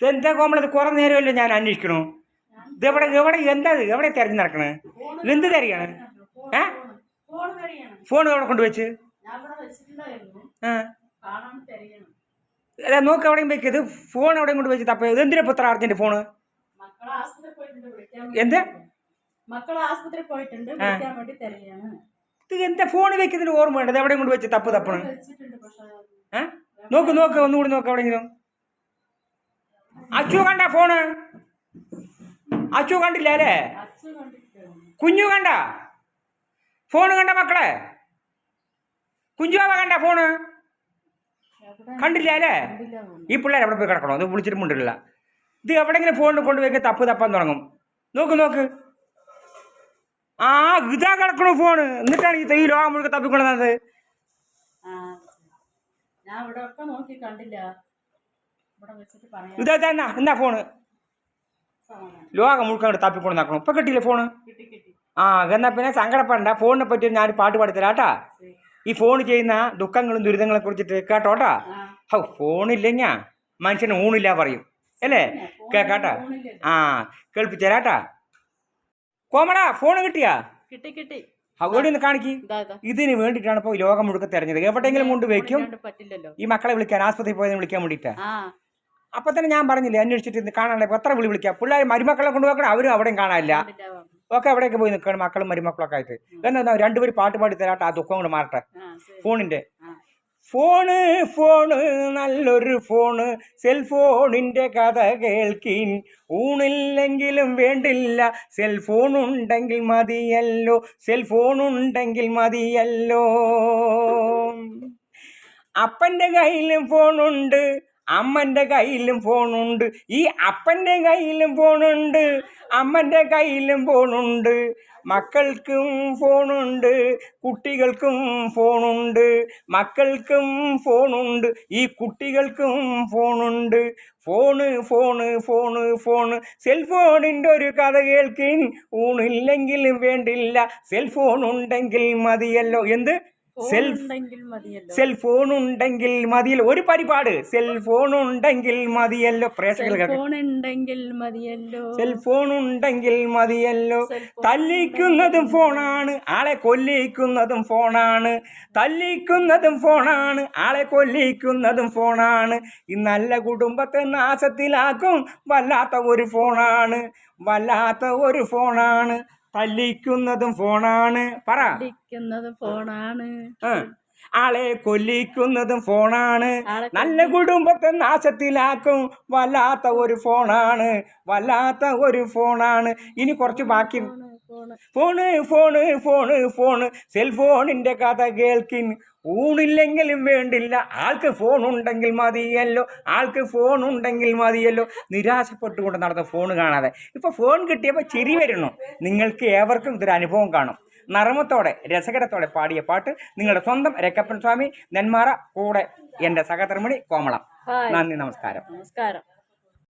ഇതെന്താ കോമളത്? കുറെ നേരമല്ലോ ഞാൻ അന്വേഷിക്കണു. ഇതെവിടെ എവിടെ എന്താ? എവിടെ തിരഞ്ഞു നടക്കണേ? എന്ത് തിരയാണ്? ഏ? ഫോൺ എവിടെ കൊണ്ടുവച്ച്? ആ. അല്ല നോക്ക് എവിടെയും വെക്കത് ഫോൺ എവിടെയും കൊണ്ട് വെച്ച് തപ്പ എന്തിനാ പുത്ര അർജന്റ് ഫോണ്? എന്ത്? ഇത് എന്താ ഫോൺ വെക്കുന്നതിന് ഓർമ്മ വേണ്ടത് എവിടെയും കൊണ്ട് വെച്ച് തപ്പ് തപ്പണ്. നോക്ക് നോക്ക്. ഒന്നുകൂടി നോക്ക് എവിടെയെങ്കിലും. അച്ചു കണ്ട ഫോണ്? അച്ചു കണ്ടില്ല അല്ലേ? കുഞ്ഞു കണ്ട? ഫോണ് കണ്ട മക്കളെ? കുഞ്ചുവാവ കണ്ട ഫോണ്? കണ്ടില്ല അല്ലേ? ഈ പിള്ളേർ എവിടെ പോയി കിടക്കണോ? അത് വിളിച്ചിട്ട് മുണ്ടില്ല. ഇത് എവിടെങ്കിലും ഫോണിൽ കൊണ്ടുപോയി തപ്പ് തപ്പാൻ തുടങ്ങും. നോക്ക് നോക്ക്. ആ ഇതാ കിടക്കണു ഫോണ്. എന്നിട്ടാണ് ഈ ഈ ലോകം മുഴുവൻ തപ്പിക്കൊള്ളുന്നത്. ആ ഞാൻ ഇവിടെ ഒക്കെ നോക്കി കണ്ടില്ല. ഇതാ എന്നാ എന്നാ ഫോണ്. ലോകം മുഴുവൻ അങ്ങോട്ട് തപ്പിക്കൊണ്ട് നടക്കണം. ഇപ്പൊ കിട്ടിയില്ലേ ഫോണ്? ആ എന്നാ പിന്നെ സങ്കടപ്പെടണ്ട. ഫോണിനെ പറ്റി ഞാൻ പാട്ട് പാടിത്തരാട്ടാ. ഈ ഫോൺ ചെയ്യുന്ന ദുഃഖങ്ങളും ദുരിതങ്ങളെ കുറിച്ചിട്ട് കേട്ടോട്ടാ ഹൗ ഫോണില്ലെങ്ങ മനുഷ്യന് ഊണില്ല പറയും. അല്ലേ? കേക്കാട്ടാ ആ കേൾപ്പിച്ചേരാട്ടാ കോമടാ ഫോൺ കിട്ടിയാ? കിട്ടി കിട്ടി. അവിടെ ഒന്ന് കാണിക്ക്. ഇതാ ഇതാ. ഇതിന് വേണ്ടിയിട്ടാണ് ഇപ്പോൾ ലോകം മുഴുക്ക തെരഞ്ഞത്. എവിടെയെങ്കിലും കൊണ്ട് വെക്കും. ഈ മക്കളെ വിളിക്കാൻ ആസ്പത്രിയിൽ പോയതിന് വിളിക്കാൻ വേണ്ടിട്ടാ അപ്പൊ തന്നെ ഞാൻ പറഞ്ഞില്ലേ അന്വേഷിച്ചിട്ട് ഇപ്പൊ എത്ര വിളി വിളിക്കാം? പിള്ളേർ മരുമക്കളെ കൊണ്ടുപോക്കണം അവരും അവിടെയും കാണാനില്ല. അവിടെയൊക്കെ ഒക്കെ എവിടെയൊക്കെ പോയി നിൽക്കണം മക്കളും മരുമക്കളൊക്കെ ആയിട്ട്. എന്നാ രണ്ടുപേര് പാട്ട് പാടി തരാട്ടെ ആ ദുഃഖം കൊണ്ട് മാറട്ടെ. ഫോണിന്റെ. ഫോണ് ഫോണ് നല്ലൊരു ഫോണ്. സെൽഫോണിന്റെ കഥ കേൾക്കിൻ. ഊണില്ലെങ്കിലും വേണ്ടില്ല. സെൽഫോൺ ഉണ്ടെങ്കിൽ മതിയല്ലോ. സെൽഫോൺ ഉണ്ടെങ്കിൽ മതിയല്ലോ. അപ്പന്റെ കയ്യിലും ഫോണുണ്ട് അമ്മന്റെ കയ്യിലും ഫോണുണ്ട്. ഈ അപ്പന്റെ കയ്യിലും ഫോണുണ്ട്. അമ്മന്റെ കയ്യിലും ഫോണുണ്ട്. മക്കൾക്കും ഫോണുണ്ട്. കുട്ടികൾക്കും ഫോണുണ്ട്. മക്കൾക്കും ഫോണുണ്ട്. ഈ കുട്ടികൾക്കും ഫോണുണ്ട്. Phone phone phone phone. സെൽഫോണിന്റെ ഒരു കഥ കേൾക്കിൻ ഊണില്ലെങ്കിലും വേണ്ടില്ല. സെൽഫോൺ ഉണ്ടെങ്കിൽ മതിയല്ലോ. എന്ത്? സെൽഫോൺ ഉണ്ടെങ്കിൽ മതിയല്ലോ. ഒരു പരിപാട്. സെൽഫോൺ ഉണ്ടെങ്കിൽ മതിയല്ലോ. പ്രേക്ഷകർ കേൾക്കാം ഫോൺ ഉണ്ടെങ്കിൽ മതിയല്ലോ. സെൽഫോൺ ഉണ്ടെങ്കിൽ മതിയല്ലോ. തല്ലിക്കുന്നതും ഫോണാണ് ആളെ കൊല്ലിക്കുന്നതും ഫോണാണ് തല്ലിക്കുന്നതും ഫോണാണ് ആളെ കൊല്ലിക്കുന്നതും ഫോണാണ് ഈ നല്ല കുടുംബത്തെ നാശത്തിലാക്കും. വല്ലാത്ത ഒരു ഫോണാണ് വല്ലാത്ത ഒരു ഫോണാണ് തല്ലിക്കുന്നതും ഫോണാണ്. പറ. ഫോണാണ്. ആളെ കൊല്ലിക്കുന്നതും ഫോണാണ്. നല്ല കുടുംബത്തെ നാശത്തിലാക്കും. വല്ലാത്ത ഒരു ഫോണാണ്. വല്ലാത്ത ഒരു ഫോണാണ്. ഇനി കുറച്ച് ബാക്കി ഫോണ് ഫോണ് ഫോണ് ഫോണ്. സെൽഫോണിന്റെ കഥ കേൾക്കിൻ. ഊണില്ലെങ്കിലും വേണ്ടില്ല. ആൾക്ക് ഫോൺ ഉണ്ടെങ്കിൽ മതിയല്ലോ. ആൾക്ക് ഫോൺ ഉണ്ടെങ്കിൽ മതിയല്ലോ. നിരാശപ്പെട്ടുകൊണ്ട് നടന്ന ഫോൺ കാണാതെ. ഇപ്പം ഫോൺ കിട്ടിയപ്പോൾ ചിരി വരുന്നു. നിങ്ങൾക്ക് ഏവർക്കും ഇതൊരു അനുഭവം കാണും. നർമ്മത്തോടെ രസകരത്തോടെ പാടിയ പാട്ട് നിങ്ങളുടെ സ്വന്തം രക്കപ്പൻ സ്വാമി നെന്മാറ കൂടെ എന്റെ സഹധർമ്മിണി കോമളം. നന്ദി നമസ്കാരം. നമസ്കാരം.